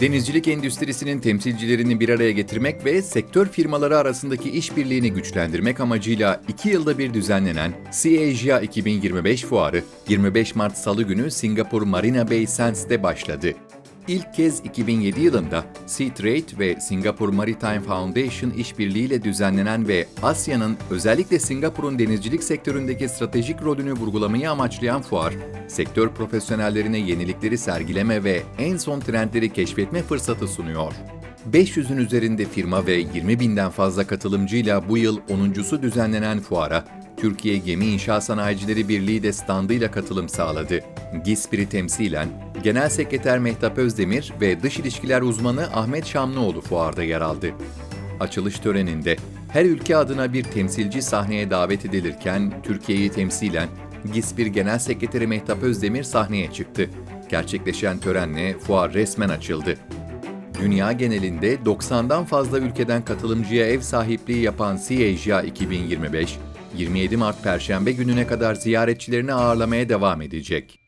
Denizcilik endüstrisinin temsilcilerini bir araya getirmek ve sektör firmaları arasındaki işbirliğini güçlendirmek amacıyla 2 yılda bir düzenlenen Sea Asia 2025 fuarı 25 Mart Salı günü Singapur Marina Bay Sands'te başladı. İlk kez 2007 yılında Sea Trade ve Singapore Maritime Foundation işbirliğiyle düzenlenen ve Asya'nın özellikle Singapur'un denizcilik sektöründeki stratejik rolünü vurgulamayı amaçlayan fuar, sektör profesyonellerine yenilikleri sergileme ve en son trendleri keşfetme fırsatı sunuyor. 500'ün üzerinde firma ve 20 binden fazla katılımcıyla bu yıl 10.sü düzenlenen fuara, Türkiye Gemi İnşaat Sanayicileri Birliği de standıyla katılım sağladı. GİSPİR'i temsilen Genel Sekreter Mehtap Özdemir ve Dış İlişkiler Uzmanı Ahmet Şamlıoğlu fuarda yer aldı. Açılış töreninde her ülke adına bir temsilci sahneye davet edilirken Türkiye'yi temsilen GİSPİR Genel Sekreteri Mehtap Özdemir sahneye çıktı. Gerçekleşen törenle fuar resmen açıldı. Dünya genelinde 90'dan fazla ülkeden katılımcıya ev sahipliği yapan Sea Asia 2025, 27 Mart Perşembe gününe kadar ziyaretçilerini ağırlamaya devam edecek.